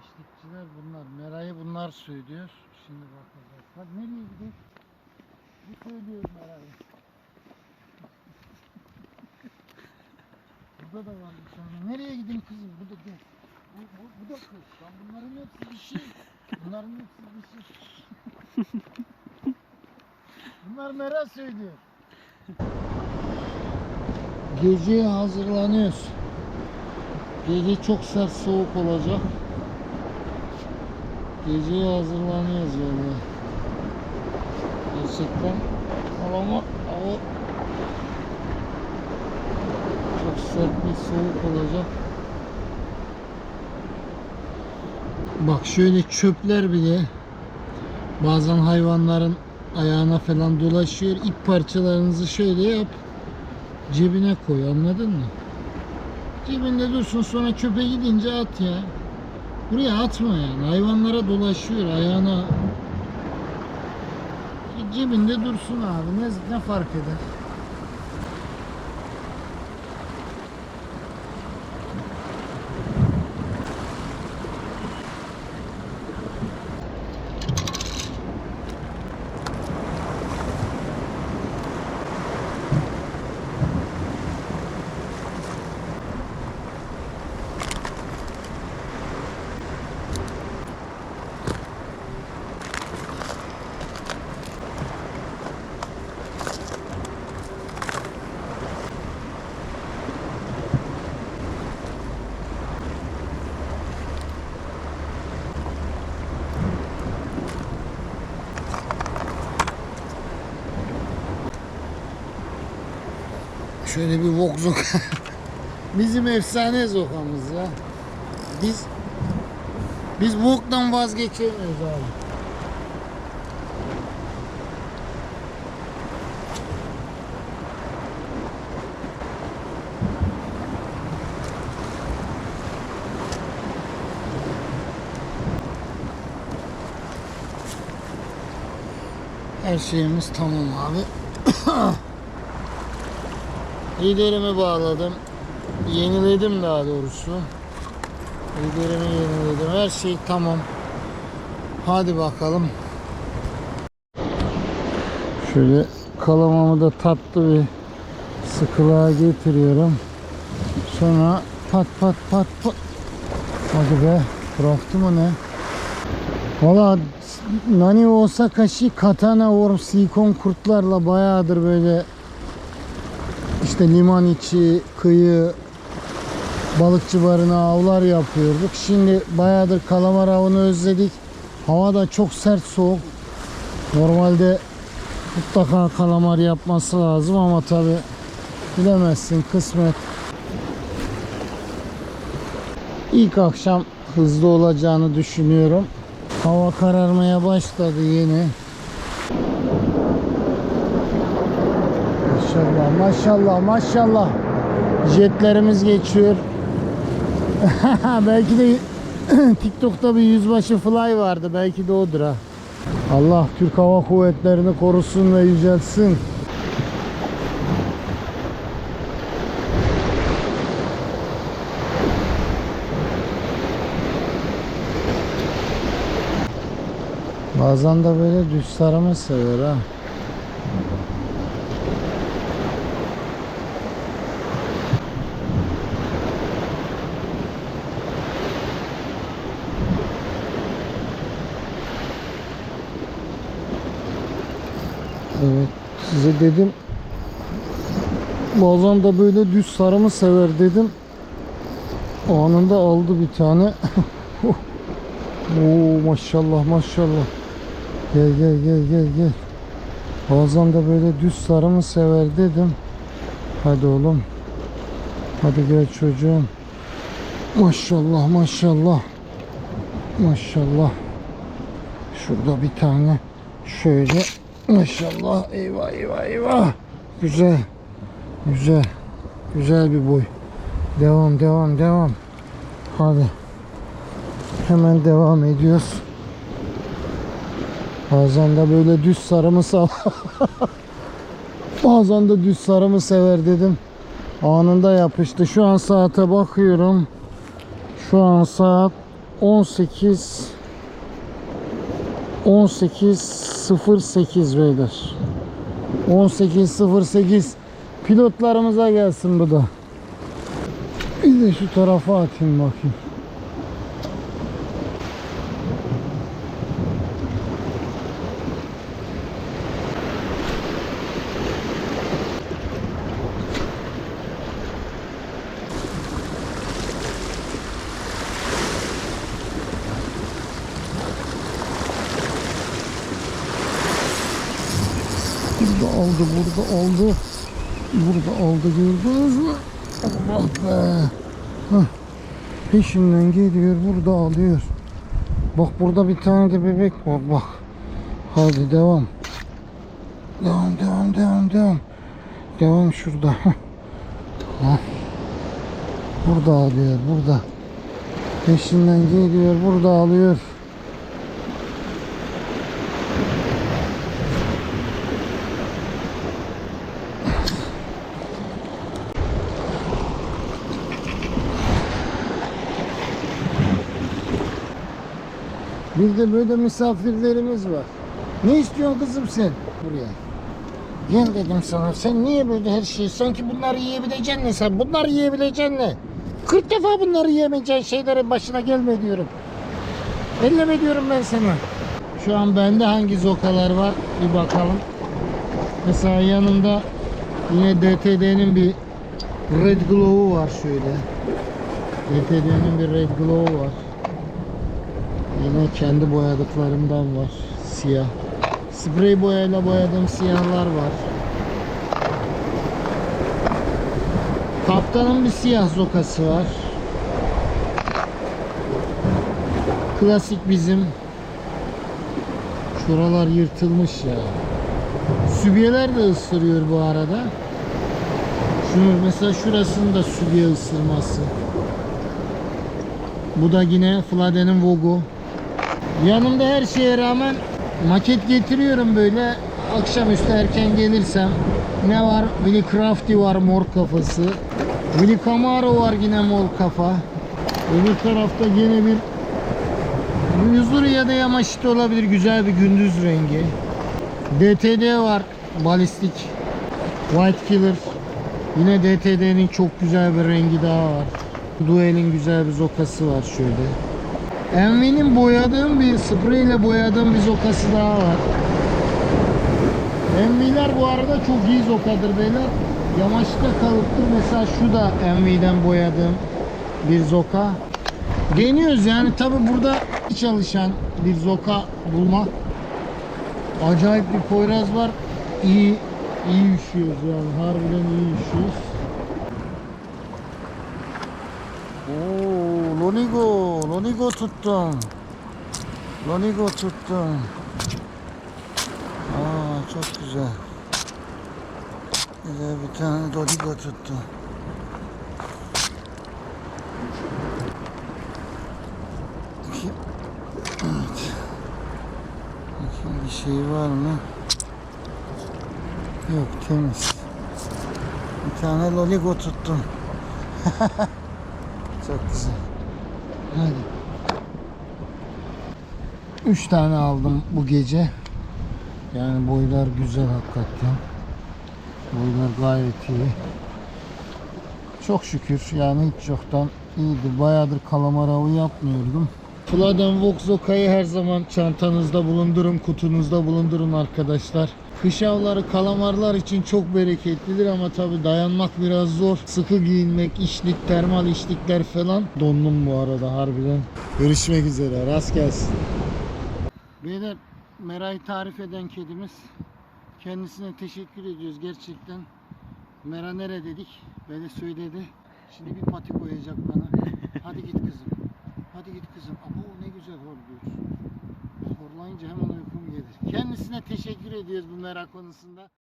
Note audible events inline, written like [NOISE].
Eşlikçiler bunlar. Meray'ı bunlar söylüyor. Şimdi bakacağız. Hadi nereye gidelim? Bu söylüyor Meray'ı. [LAUGHS] Burada da var bir tane. Nereye gideyim kızım? Bu da gel. Bu, bu, bu da kız. Lan bunların hepsi bir şey. Bunların hepsi bir şey. [LAUGHS] Bunlar Meral söylüyor. Geceye hazırlanıyoruz. Gece çok sert soğuk olacak. Geceye hazırlanıyoruz yani. Gerçekten ama hava çok sert bir soğuk olacak. Bak şöyle çöpler bile bazen hayvanların ayağına falan dolaşıyor. İp parçalarınızı şöyle yap. Cebine koy anladın mı? Cebinde dursun sonra çöpe gidince at ya. Buraya atma yani. Hayvanlara dolaşıyor ayağına. Cebinde dursun abi. Ne, ne fark eder? Şöyle bir vok zoka. [LAUGHS] Bizim efsane zokamız ya. Biz biz voktan vazgeçemiyoruz abi. Her şeyimiz tamam abi. [CLEARS THROAT] Liderimi bağladım. Yeniledim daha doğrusu. Liderimi yeniledim. Her şey tamam. Hadi bakalım. Şöyle kalamamı da tatlı bir sıkılığa getiriyorum. Sonra pat pat pat pat. Hadi be. Bıraktı mı ne? Valla Nani Osakashi Katana or Sikon kurtlarla bayağıdır böyle işte liman içi, kıyı, balıkçı barınağı avlar yapıyorduk. Şimdi bayağıdır kalamar avını özledik. Hava da çok sert soğuk. Normalde mutlaka kalamar yapması lazım ama tabi bilemezsin kısmet. İlk akşam hızlı olacağını düşünüyorum. Hava kararmaya başladı yeni. Maşallah maşallah maşallah. Jetlerimiz geçiyor. [LAUGHS] belki de [CLEARS THROAT] TikTok'ta bir yüzbaşı fly vardı. Belki de odur ha. Allah Türk Hava Kuvvetleri'ni korusun ve yüceltsin. Bazen de böyle düz sarımı sever ha. Evet size dedim bazen de böyle düz sarımı sever dedim. Anında aldı bir tane. [LAUGHS] Oo maşallah maşallah. Gel gel gel gel gel. Bazen de böyle düz sarımı sever dedim. Hadi oğlum. Hadi gel çocuğum. Maşallah maşallah. Maşallah. Şurada bir tane şöyle maşallah eyvah eyvah eyvah. Güzel. Güzel. Güzel bir boy. Devam devam devam. Hadi. Hemen devam ediyoruz. Bazen de böyle düz sarımı sal. [LAUGHS] Bazen de düz sarımı sever dedim. Anında yapıştı. Şu an saate bakıyorum. Şu an saat 18 18.08 beyler. 18.08 pilotlarımıza gelsin bu da. Bir de şu tarafa atayım bakayım. Burada oldu, burada oldu. Burada oldu gördünüz mü? Allah be. Hah. Peşinden geliyor, burada alıyor. Bak burada bir tane de bebek var bak. Hadi devam. Devam, devam, devam, devam. Devam şurada. Hah. Burada alıyor, burada. Peşinden geliyor, burada alıyor. Bir de böyle misafirlerimiz var. Ne istiyorsun kızım sen? Buraya. Gel dedim sana. Sen niye böyle her şeyi sanki bunları yiyebileceksin ne sen? Bunları yiyebileceksin ne? 40 defa bunları yiyemeyeceğin şeylerin başına gelme diyorum. Elleme diyorum ben sana. Şu an bende hangi zokalar var bir bakalım. Mesela yanında yine DTD'nin bir Red Glow'u var şöyle. DTD'nin bir Red Glow'u var. Yine kendi boyadıklarımdan var. Siyah. Sprey boyayla boyadığım siyahlar var. Kaptanın bir siyah zokası var. Klasik bizim. Şuralar yırtılmış ya. Sübyeler de ısırıyor bu arada. Şunu mesela şurasının da sübye ısırması. Bu da yine Fladen'in Vogu. Yanımda her şeye rağmen maket getiriyorum böyle. Akşamüstü erken gelirsem ne var? Willy Crafty var mor kafası. Willy Camaro var yine mor kafa. Öbür tarafta yine bir Yuzuru ya da Yamaşita olabilir güzel bir gündüz rengi. DTD var balistik. White Killer. Yine DTD'nin çok güzel bir rengi daha var. Duel'in güzel bir zokası var şöyle. Envy'nin boyadığım bir sprey ile boyadığım bir zokası daha var. Envy'ler bu arada çok iyi zokadır beyler. Yamaçta kalıptır. Mesela şu da Envy'den boyadığım bir zoka. Deniyoruz yani tabi burada çalışan bir zoka bulmak. Acayip bir Poyraz var. İyi iyi üşüyoruz yani harbiden iyi üşüyoruz. Oo, Lonigo, Lonigo tuttum. Lonigo tuttum. Aa, çok güzel. Güzel bir tane Lonigo tuttum. Bakayım. Evet. Bakayım bir şey var mı? Yok temiz. Bir tane Loligo tuttum. [LAUGHS] Çok güzel. Hadi. Üç tane aldım bu gece. Yani boylar güzel hakikaten. Boylar gayet iyi. Çok şükür yani hiç yoktan iyiydi. Bayağıdır kalamar avı yapmıyordum. Fladen Voxoka'yı her zaman çantanızda bulundurun, kutunuzda bulundurun arkadaşlar. Kış avları kalamarlar için çok bereketlidir ama tabi dayanmak biraz zor. Sıkı giyinmek, işlik, termal işlikler falan. Dondum bu arada harbiden. Görüşmek üzere, rast gelsin. Beyler, Mera'yı tarif eden kedimiz. Kendisine teşekkür ediyoruz gerçekten. Mera nere dedik, böyle söyledi. Şimdi bir pati koyacak bana. Hadi git kızım. Hadi git kızım. Abo ne güzel horluyor. Horlayınca hemen uykum gelir. Kendisine teşekkür ediyoruz bu merak konusunda.